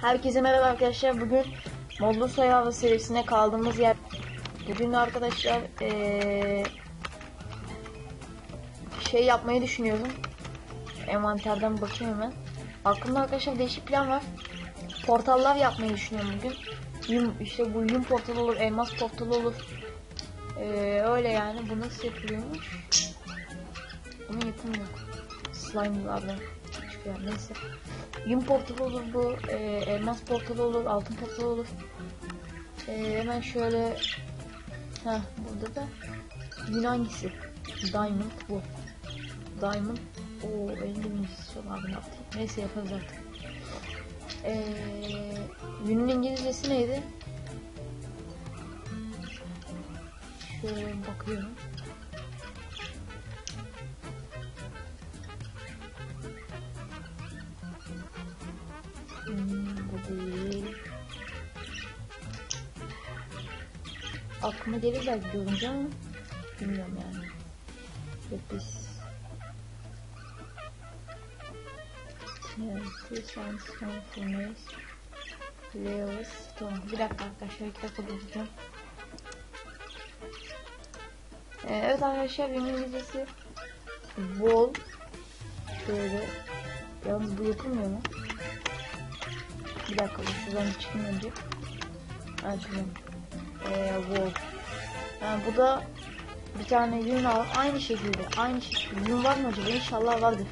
Herkese merhaba arkadaşlar. Bugün modlu sayı serisine kaldığımız yer. Bugün arkadaşlar eee, şey yapmayı düşünüyorum. Envanterden bakayım hemen. Aklımda arkadaşlar değişik plan var. Portallar yapmayı düşünüyorum bugün. Yum, işte bu yum portalı olur, elmas portalı olur. Eee, öyle yani. Bu nasıl yapılıyormuş? Bunu yapamıyor. Slime'lardan çıkıyor. Neyse. Yum portalı olur bu, e, elmas portalı olur, altın portalı olur. E, hemen şöyle, ha burada da yine hangisi? Diamond bu. Diamond, o en birincisi şu abi yaptı? Neyse yaparız artık. E, yünün İngilizcesi neydi? Şöyle bakıyorum. Aklıma gelir belki görünce ama bilmiyorum yani. Lapis. Neyse, Sandstone, Furnace. Leos, Stone. Bir dakika arkadaşlar, iki dakika bulacağım. Ee, evet arkadaşlar, İngilizcesi Wall. Şöyle. Yalnız bu yapılmıyor mu? Bir dakika dur şuradan çıkayım önce. Ha şuradan. Ee, wow. Yani bu da bir tane yün al. Aynı şekilde. Aynı şekilde. Yün var mı acaba? İnşallah vardır.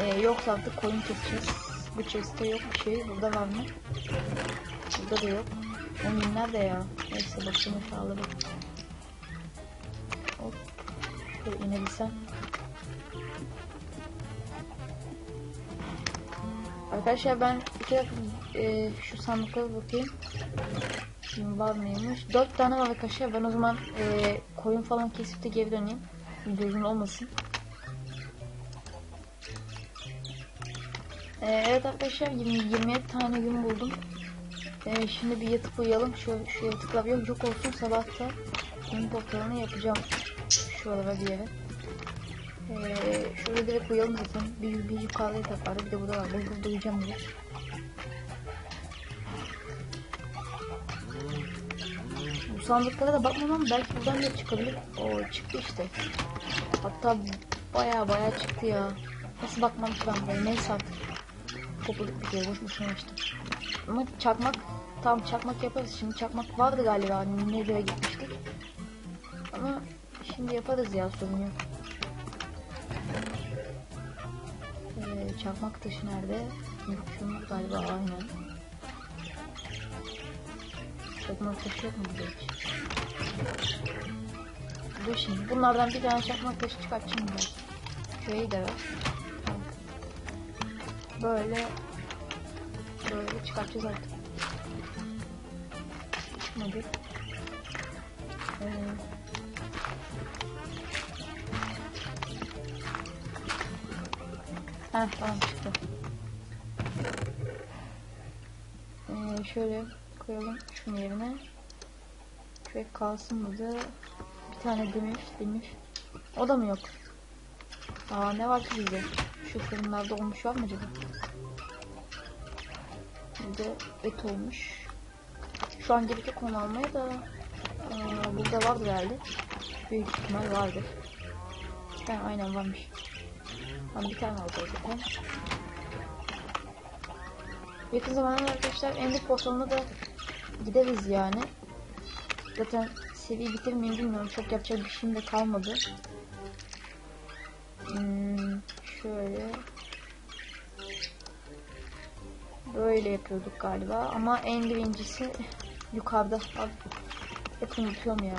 Ee, yoksa artık koyun keseceğiz. Bu chest'te yok bir şey. Burada var mı? Burada da yok. O yün nerede ya? Neyse bakayım inşallah bak. Hop. Şöyle inebilsem. Arkadaşlar ben dakika e, şu sandıklara bakayım. Şimdi var mıymış? Dört tane var arkadaşlar. Ben o zaman e, koyun falan kesip de geri döneyim. Gözüm olmasın. E, evet arkadaşlar 20, 27 tane gün buldum. E, şimdi bir yatıp uyuyalım. Şu, şu yatıklar yok, yok olsun sabahta. Gün portalını yapacağım. Şuralara bir yere. Ee, şöyle direkt uyuyalım zaten. Bir, bir yukarıda var. Bir de burada var. Ben burada uyuyacağım diye. Bu sandıklara da bakmam belki buradan da çıkabilir. O çıktı işte. Hatta baya baya çıktı ya. Nasıl bakmam ki ben böyle. Neyse artık. Topladık bir kere. Boş boşuna açtım. Ama çakmak tam çakmak yaparız. Şimdi çakmak vardı galiba. Nereye gitmiştik. Ama şimdi yaparız ya sorun yok. Ee, çakmak taşı nerede? Şunu galiba aynen. Çakmak taşı yok mu burada hiç? Dur şimdi bunlardan bir tane çakmak taşı çıkartacağım ben. Şurayı da ver. Böyle böyle çıkartacağız artık. Çıkmadı. Ee, Heh tamam. Ee, şöyle koyalım şunun yerine. Şöyle kalsın burada. Bir tane demir, demir. O da mı yok? Aa ne var ki bizde? Şu fırınlarda olmuş var mı acaba? Burada et olmuş. Şu an gerek yok onu almaya da aa, burada vardır herhalde. Büyük ihtimal vardır. Ha, aynen varmış. Tamam bir tane aldı zaten. Yakın zamanda arkadaşlar Ender portalına da gideriz yani. Zaten seviye bitirmeyi bilmiyorum. Çok yapacak bir şeyim de kalmadı. Hmm, şöyle. Böyle yapıyorduk galiba. Ama en birincisi yukarıda. Abi, hep unutuyorum ya.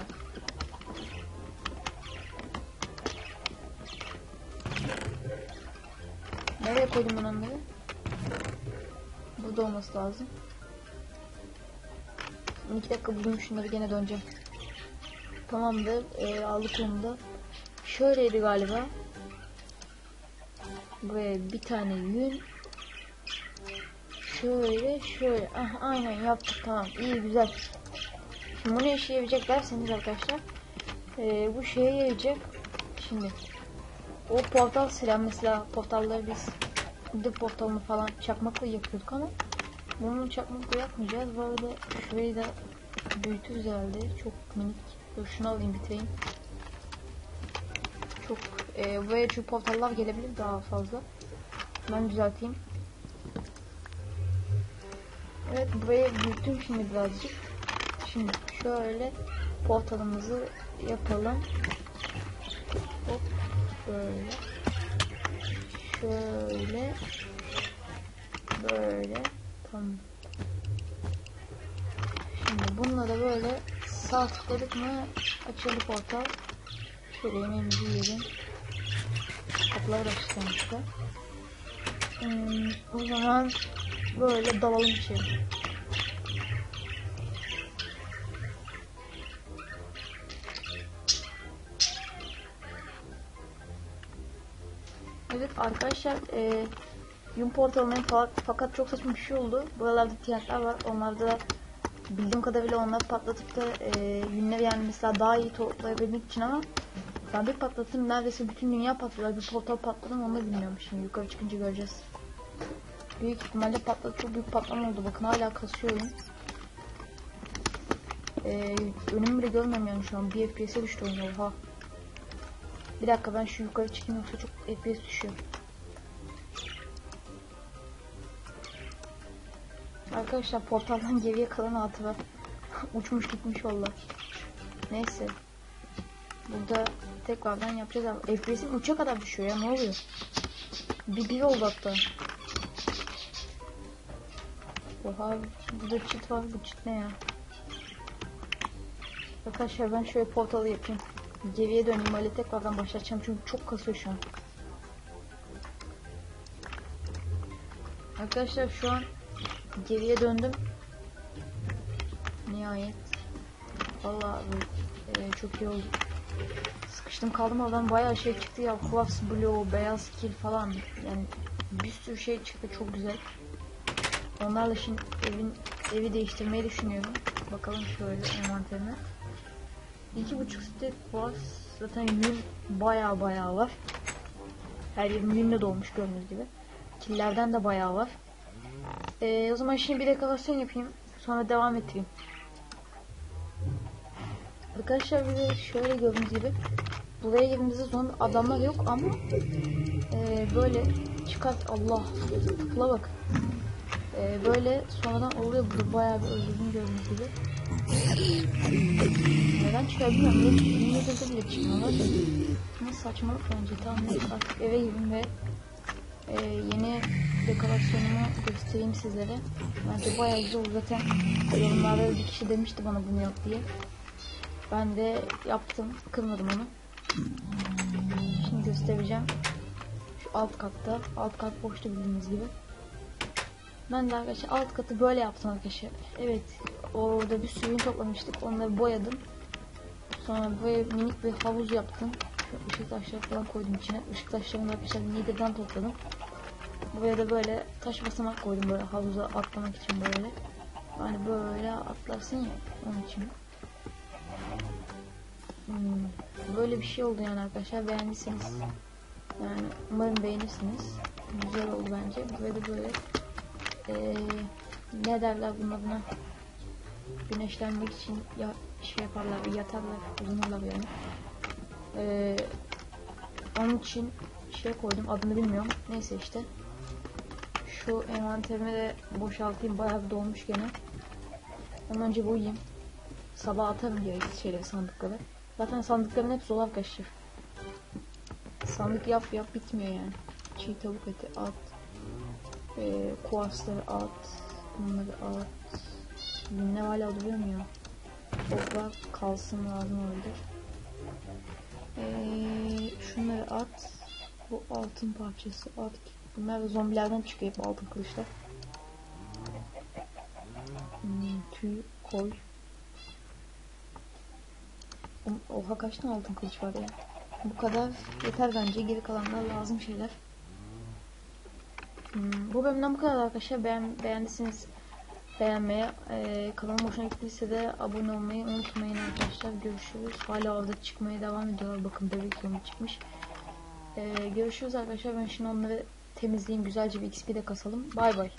Koydum ben onları? Burada olması lazım. 12 dakika bulayım şunları gene döneceğim. Tamamdır. Ee, aldık onu da. Şöyleydi galiba. Buraya bir tane yün. Şöyle şöyle. Ah, aynen yaptık tamam. İyi güzel. Şimdi bu ne işe yarayacak derseniz arkadaşlar. Ee, bu şeye yarayacak. Şimdi o portal silah mesela portalları biz Bir de portalını falan çakmakla yakıyorduk ama bunu çakmakla yakmayacağız. Bu arada şurayı da büyütürüz herhalde. Çok minik. Dur şunu alayım bitireyim. Çok e, buraya çünkü portallar gelebilir daha fazla. Ben düzelteyim. Evet buraya büyüttüm şimdi birazcık. Şimdi şöyle portalımızı yapalım. Hop böyle. Şöyle. Böyle. Tamam. Şimdi bununla da böyle sağ tıkladık mı açıldı portal. Şöyle yemeğimizi yiyelim. Kapıları da işte. Hmm, o zaman böyle dalalım içeri. Evet arkadaşlar e, Yum portalının fa- fakat çok saçma bir şey oldu. Buralarda TNT'ler var. Onlarda da bildiğim kadarıyla onları patlatıp da e, yünleri yani mesela daha iyi toplayabilmek için ama ben bir patlattım neredeyse bütün dünya patladı. Bir portal patladı mı onu da bilmiyorum şimdi yukarı çıkınca göreceğiz. Büyük ihtimalle patladı. Çok büyük patlama oldu. Bakın hala kasıyorum. Ee, önümü bile görmüyorum şu an. Bir FPS'e düştü oyun. Oha. Bir dakika ben şu yukarı çıkayım yoksa çok FPS düşüyor. Arkadaşlar portaldan geriye kalan var. Uçmuş gitmiş valla. Neyse. Burada tekrardan yapacağız ama FPS'im 3'e kadar düşüyor ya ne oluyor? Bir bir oldu hatta. Oha burada çit var bu çit ne ya? Arkadaşlar ben şöyle portalı yapayım. Geriye döneyim öyle tekrardan başlatacağım çünkü çok kasıyor şu an. Arkadaşlar şu an geriye döndüm. Nihayet. Vallahi e, çok iyi oldu. Sıkıştım kaldım oradan bayağı şey çıktı ya. Collapse Blue, beyaz kill falan. Yani bir sürü şey çıktı çok güzel. Onlarla şimdi evin evi değiştirmeyi düşünüyorum. Bakalım şöyle envanterine. İki buçuk stek var. Zaten yün baya baya var. Her yerim yünle dolmuş gördüğünüz gibi. Killerden de baya var. Ee, o zaman şimdi bir dekorasyon yapayım. Sonra devam ettireyim. Arkadaşlar bir de şöyle gördüğünüz gibi buraya girdiğimizde son adamlar yok ama e, böyle çıkart Allah kula bak e, böyle sonradan oluyor. Burada bayağı bir özledim gördüğünüz gibi. Neden çıkıyor bilmiyorum İngilizce'de bile çıkmıyorlar. Ne saçmalık bence. Tamam artık eve girdim ve e, yeni dekorasyonumu göstereyim sizlere. Bence bayağı güzel zaten yorumlarda bir kişi demişti bana bunu yap diye. Ben de yaptım. Kırmadım onu. Şimdi göstereceğim. Şu alt katta. Alt kat boştu bildiğiniz gibi. Ben de arkadaşlar alt katı böyle yaptım arkadaşlar. Evet. Orada bir suyun toplamıştık. Onları boyadım. Sonra böyle minik bir havuz yaptım. Şu ışık taşları falan koydum içine. Işık taşlarını da arkadaşlar Niğde'den topladım. Buraya da böyle taş basamak koydum böyle havuza atlamak için böyle. Hani böyle atlarsın ya onun için. Hmm, böyle bir şey oldu yani arkadaşlar beğendiyseniz yani umarım beğenirsiniz güzel oldu bence böyle böyle ee, ne derler buna buna güneşlenmek için ya şey yaparlar yatarlar uzanırlar yani ee, onun için şey koydum adını bilmiyorum neyse işte şu envanterimi de boşaltayım bayağı dolmuş gene ondan önce bu yiyeyim sabah atarım diye şeyleri sandıkları Zaten sandıkların hepsi dolap arkadaşlar. Sandık yap yap bitmiyor yani. Çiğ tavuk eti at. Ee, kuasları at. Bunları at. Ne hala duruyor mu ya? Toprak kalsın lazım orada. Ee, şunları at. Bu altın parçası at. Bunlar da zombilerden çıkıyor altın kılıçlar. Hmm, tüy koy. Oha kaç tane altın kılıç var ya. Bu kadar yeter bence. Geri kalanlar lazım şeyler. Hmm, bu bölümden bu kadar arkadaşlar. Beğen, beğendiyseniz beğenmeyi, e, kanalıma hoşuna gittiyse de abone olmayı unutmayın arkadaşlar. Görüşürüz. Hala orada çıkmaya devam ediyorlar. Bakın bebek yolu çıkmış. E, görüşürüz arkadaşlar. Ben şimdi onları temizleyeyim. Güzelce bir XP de kasalım. Bay bay.